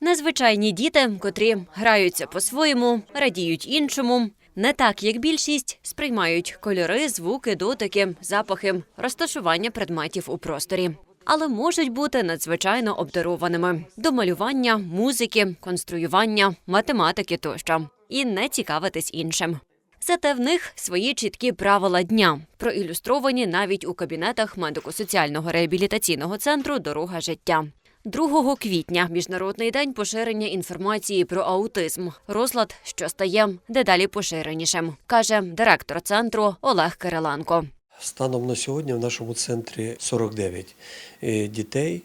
Незвичайні діти, котрі граються по-своєму, радіють іншому. Не так, як більшість, сприймають кольори, звуки, дотики, запахи, розташування предметів у просторі. Але можуть бути надзвичайно обдарованими до малювання, музики, конструювання, математики тощо, і не цікавитись іншим. Зате в них свої чіткі правила дня, проілюстровані навіть у кабінетах медико-соціального реабілітаційного центру Дорога життя. 2 квітня міжнародний день поширення інформації про аутизм, розлад, що стає дедалі поширенішим, каже директор центру Олег Кириленко. Станом на сьогодні в нашому центрі 49 е, дітей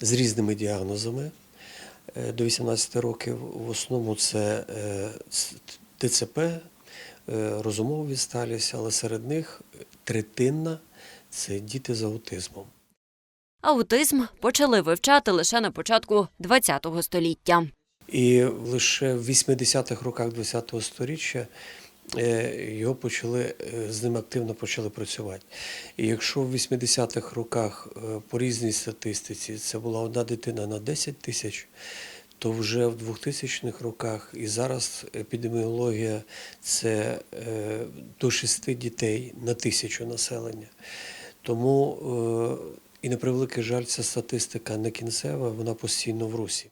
з різними діагнозами е, до 18 років. В основному це е, ДЦП, розумова відсталість, але серед них третинна це діти з аутизмом. Аутизм почали вивчати лише на початку ХХ століття. І лише в 80-х роках ХХ століття е, його почали, е, з ним активно почали працювати. І якщо в 80-х роках е, по різній статистиці це була одна дитина на 10 тисяч, то вже в 2000-х роках і зараз епідеміологія це до 6 дітей на тисячу населення. Тому, і на превеликий жаль, ця статистика не кінцева, вона постійно в русі.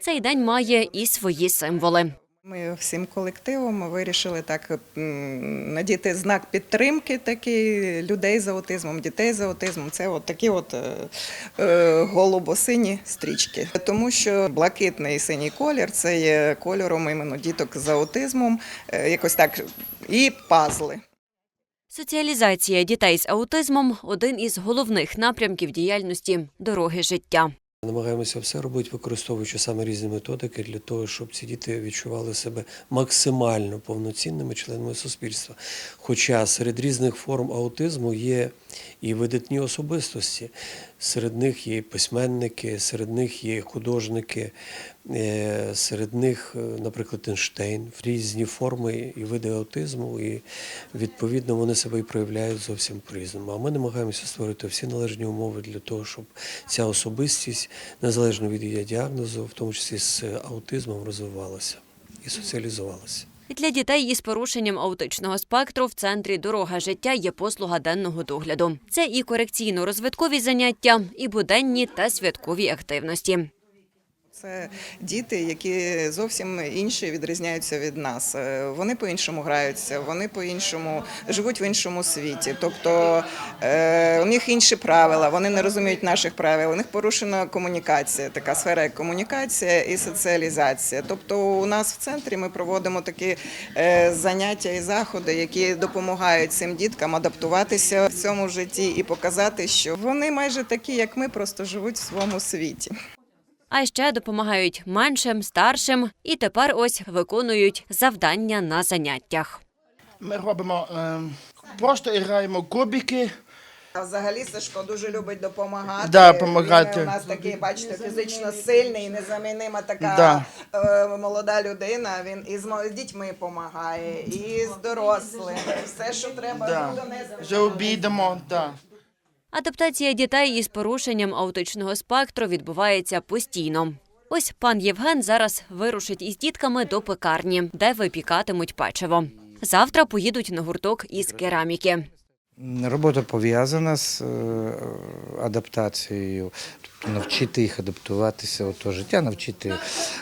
Цей день має і свої символи. Ми всім колективом вирішили так надіти знак підтримки такий людей з аутизмом, дітей з аутизмом. Це от такі от е, е, голубо-сині стрічки. Тому що блакитний і синій колір це є кольором іменно діток з аутизмом, е, якось так і пазли. Соціалізація дітей з аутизмом один із головних напрямків діяльності дороги життя. Намагаємося все робити, використовуючи саме різні методики для того, щоб ці діти відчували себе максимально повноцінними членами суспільства. Хоча серед різних форм аутизму є і видатні особистості. Серед них є письменники, серед них є художники, е, серед них, е, наприклад, Ейнштейн, різні форми і види аутизму, і відповідно вони себе і проявляють зовсім по-різному. А ми намагаємося створити всі належні умови для того, щоб ця особистість, незалежно від її діагнозу, в тому числі з аутизмом, розвивалася і соціалізувалася. Для дітей із порушенням аутичного спектру в центрі дорога життя є послуга денного догляду. Це і корекційно-розвиткові заняття, і буденні та святкові активності. Це діти, які зовсім інші відрізняються від нас. Е, Вони по-іншому граються, вони по-іншому живуть в іншому світі. Тобто е, у них інші правила, вони не розуміють наших правил. У них порушена комунікація, така сфера як комунікація і соціалізація. Тобто, у нас в центрі ми проводимо такі е, заняття і заходи, які допомагають цим діткам адаптуватися в цьому житті і показати, що вони майже такі, як ми, просто живуть в своєму світі. А ще допомагають меншим, старшим і тепер ось виконують завдання на заняттях. Ми робимо е, просто і граємо кубики. А взагалі Сашко дуже любить допомагати. Да, помагати. Він у нас такий, бачите, фізично сильний, незамінима така Да. е, молода людина. Він і з, дітьми допомагає, і з дорослими. Все, що треба, Да. донесе. За обідемо, да. Адаптація дітей із порушенням аутичного спектру відбувається постійно. Ось пан Євген зараз вирушить із дітками до пекарні, де випікатимуть печиво. Завтра поїдуть на гурток із кераміки. Робота пов'язана з е, адаптацією, тобто навчити їх адаптуватися у то життя, навчити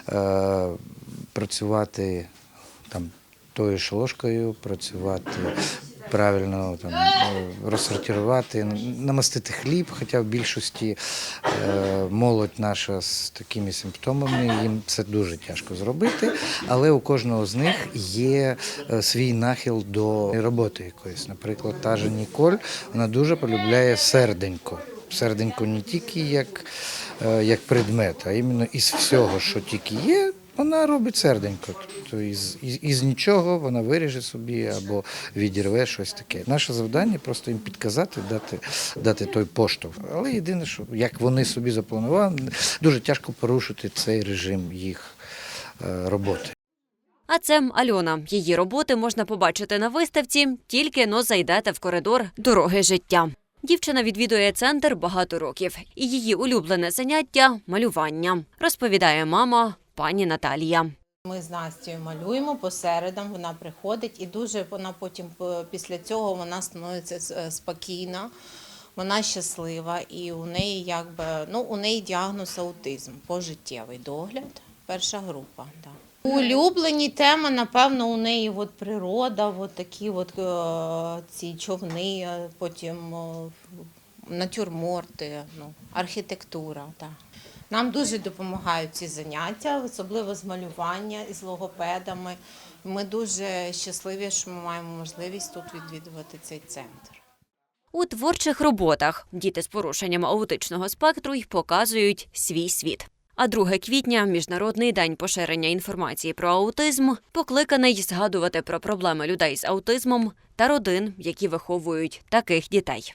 е, працювати там тою ж ложкою, працювати правильно там, е, розсортувати, намастити хліб, хоча в більшості е, молодь наша з такими симптомами, їм це дуже тяжко зробити, але у кожного з них є е, свій нахил до роботи якоїсь. Наприклад, та же Ніколь, вона дуже полюбляє серденько. Серденько не тільки як, е, як предмет, а іменно із всього, що тільки є, вона робить серденько. Тобто із, із, із нічого вона виріже собі або відірве щось таке. Наше завдання просто їм підказати, дати, дати той поштовх. Але єдине, що як вони собі запланували, дуже тяжко порушити цей режим їх е, роботи. А це Альона. Її роботи можна побачити на виставці, тільки но зайдете в коридор дороги життя. Дівчина відвідує центр багато років, і її улюблене заняття малювання. Розповідає мама пані Наталія. Ми з Настю малюємо по середам, вона приходить і дуже вона потім е, після цього вона становиться е, спокійна, вона щаслива і у неї якби ну у неї діагноз аутизм, пожиттєвий догляд, перша група. Да. Улюблені теми, напевно, у неї от природа, от такі от е, ці човни, потім натюрморти, ну, архітектура. Так. Нам дуже допомагають ці заняття, особливо з малювання і з логопедами. Ми дуже щасливі, що ми маємо можливість тут відвідувати цей центр. У творчих роботах діти з порушенням аутичного спектру й показують свій світ. А 2 квітня міжнародний день поширення інформації про аутизм покликаний згадувати про проблеми людей з аутизмом та родин, які виховують таких дітей.